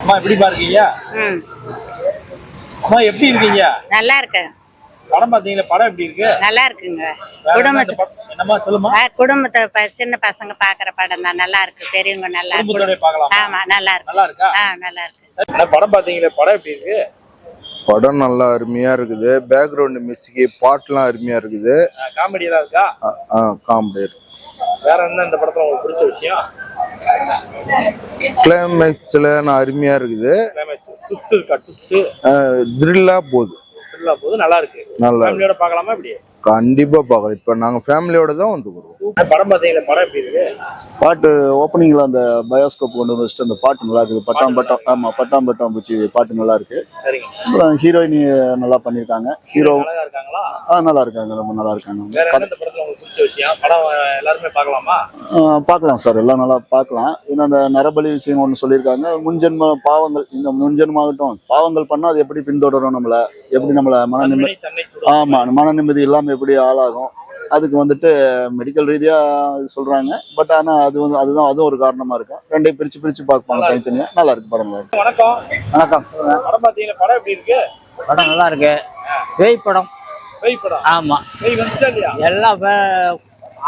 அம்மா எப்படி இருக்கீங்க? ம். அம்மா எப்படி இருக்கீங்க? நல்லா இருக்கு படம் பாத்தீங்களா படம் எப்படி இருக்கு? நல்லா இருக்குங்க. குடும்பத்து படம்? என்னம்மா சொல்லுமா ஆ, குடும்பத்தை சின்ன பசங்க பாக்குற படம் தான். நல்லா இருக்கு. பெரியவங்க நல்லா இருக்கு. குடும்பத்தோட பார்க்கலாம்? ஆமா நல்லா இருக்கு. நல்லா இருக்கா? ஆ நல்லா இருக்கு. படம் பாத்தீங்களா படம் எப்படி இருக்கு? படம் நல்லா அருமையா இருக்குது. பேக்ரவுண்ட் மியூசிக் பாட்டுலாம் அருமையா இருக்குது. காமெடி எல்லாம் இருக்கா? காமெடி வேற என்ன இந்த படத்துல உங்களுக்கு பிடிச்ச விஷயம்? கிளைமேக்ஸ்ல அருமையா இருக்குது. ட்விஸ்ட் இருக்கா ட்விஸ்ட் த்ரில்லா போகுது. ஃபுல்லா போது நல்லா இருக்கு. நல்லா ஃபேமிலியோட பார்க்கலாமா இப்படி? கண்டிப்பா பார்க்கலாம். இப்ப நாங்க ஃபேமிலியோட தான் வந்துக்கிறோம் படம் பாத்தீங்களா படம் எப்படி இருக்கு? பாட்டு ஓப்பனிங்ல அந்த பயோஸ்கோப் கொண்டு வந்து வச்சுட்டு அந்த பாட்டு நல்லா இருக்குது. பட்டாம் பட்டம் ஆமா பட்டாம் பட்டம் பூச்சி பாட்டு நல்லா இருக்கு. சரிங்க. அப்புறம் ஹீரோயினி நல்லா பண்ணியிருக்காங்க. ஹீரோ ஆ நல்லா இருக்காங்க ரொம்ப நல்லா இருக்காங்க. வேற என்ன இந்த படத்துல உங்களுக்கு பிடிச்ச விஷயம்? படம் அஹ், எல்லாருமே பார்க்கலாமா? சார். எல்லாம் நல்லா பார்க்கலாம். இன்னும் அந்த நரபலி விஷயம் ஒன்று சொல்லியிருக்காங்க. முன்ஜென்ம பாவங்கள் இந்த முன்ஜென்மாகட்டும் பாவங்கள் பண்ணால் அது எப்படி பின்தொடரும் நம்மள? எப்படி நம்மள மன நிம்மதி தன்னை தன்னை சுடும். ஆமா மன நிம்மதி இல்லாமல் எப்படி ஆளாகும்? அதுக்கு வந்துட்டு மெடிக்கல் ரீதியா இது சொல்றாங்க. பட் ஆனா அது வந்து அதுதான் அதுவும் ஒரு காரணமா இருக்கும். ரெண்டையும் பிரிச்சு பிரிச்சு பார்ப்பாங்க தனித்தனியா. நல்லா இருக்கு படம். வணக்கம். வணக்கம். படம் பாத்தீங்களா படம் எப்படி இருக்கு? படம் நல்லா இருக்கு. பேய் படம். பேய் படம். ஆமா. பேய் வந்துச்சா இல்லையா? எல்லாம்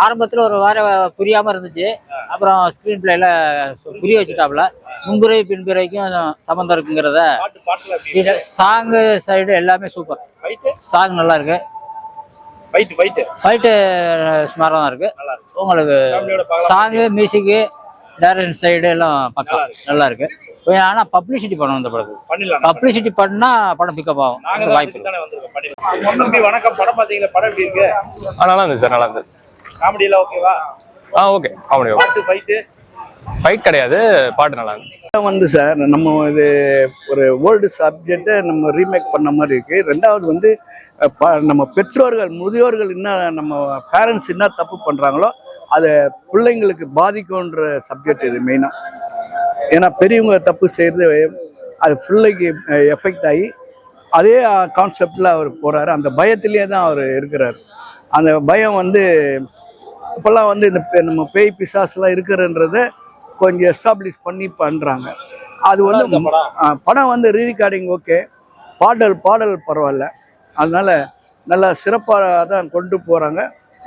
ஆரம்பத்துல ஒரு வாரம் புரியாம இருந்துச்சு. அப்புறம் ஸ்கிரீன் பிளேல புரிய வச்சுட்டாப்ல முன்புரை பின்புரைக்கும் சம்மந்தம் இருக்குங்கிறத. சாங்கு சைடு எல்லாமே சூப்பர் சாங் நல்லா இருக்கு ஃபைட்டு? தான் இருக்கு நல்லா இருக்கு. உங்களுக்கு சாங்கு மியூசிக்கு டேரக்ஷன் சைடு எல்லாம் பக்கம் நல்லா இருக்கு. நல்லா இருக்கு கொஞ்சம் ஆனா பப்ளிசிட்டி பண்ணணும் இந்த படத்துக்கு பண்ணிடலாம். பப்ளிசிட்டி பண்ணா படம் பிக்கப் ஆகும். வாய்ப்பு வணக்கம். படம் பாத்தீங்களா? படம் எப்படி இருக்கு? நல்லா இருந்துச்சு சார் நல்லா இருந்தது காமெடி எல்லாம் ஓகேவா? ஆ ஓகே. Comedy okay. ஃபைட் கிடையாது பாட்டு நல்லா இருந்துச்சு வந்து சார் நம்ம இது ஒரு ஓல்டு சப்ஜெக்டை நம்ம ரீமேக் பண்ண மாதிரி இருக்கு. ரெண்டாவது வந்து நம்ம பெற்றோர்கள் முதியோர்கள் என்ன நம்ம பேரண்ட்ஸ் என்ன தப்பு பண்ணுறாங்களோ அதை பிள்ளைங்களுக்கு பாதிக்கும்ன்ற சப்ஜெக்ட் இது மெயினாக ஏன்னா பெரியவங்க தப்பு செய்கிறது அது பிள்ளைக்கு எஃபெக்ட் ஆகி அதே கான்செப்டில் அவர் போகிறாரு அந்த பயத்திலே தான் அவர் இருக்கிறார். அந்த பயம் வந்து இப்போல்லாம் வந்து இந்த பே- நம்ம பேய் பிசாஸ்லாம் இருக்கிறன்றதை கொஞ்சம் எஸ்டாப்ளிஷ் பண்ணி பண்றாங்க. அது வந்து படம்? வந்து ரீரிகார்டிங் ஓகே பாடல் பாடல் பரவாயில்ல. அதனால நல்லா சிறப்பாக தான் கொண்டு போறாங்க.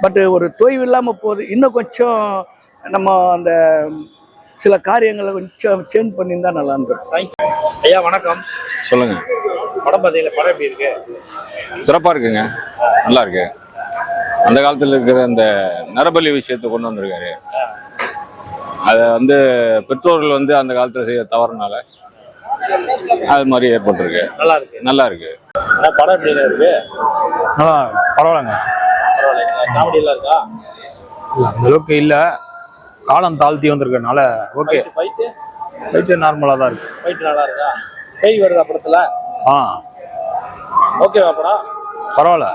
பட் ஒரு தொய்வு இல்லாமல் போகுது இன்னும் கொஞ்சம் நம்ம அந்த சில காரியங்களை கொஞ்சம் சேஞ்ச் பண்ணியிருந்தா நல்லா இருந்திருக்கும். ஐயா வணக்கம். சொல்லுங்க. படம் பாத்தீங்களா படம் எப்படி இருக்கு? சிறப்பா இருக்குங்க. நல்லா இருக்கு. அந்த காலத்துல இருக்கிற அந்த நரபலி விஷயத்தை கொண்டு வந்திருக்காரு. அத வந்து பெற்றோர்கள் வந்து அந்த காலத்துல செய்ய தவறுனால அது மாதிரி ஏற்பட்டிருக்கு. நல்லா இருக்கு. நல்லா இருக்கு. படம் எப்படி இருக்கு? நல்லா பரவாயில்லைங்க. பரவாயில்ல காமெடி எல்லாம் இருக்கா? அந்த அளவுக்கு இல்லை. காலம் தாழ்த்தி வந்திருக்கனால ஓகே. ஃபைட்டு நார்மலாக தான் இருக்கு. ஃபைட்டு நல்லா இருக்கா? பேய் வருதா படத்துல? ஆ. ஓகேவா படம்? பரவாயில்ல.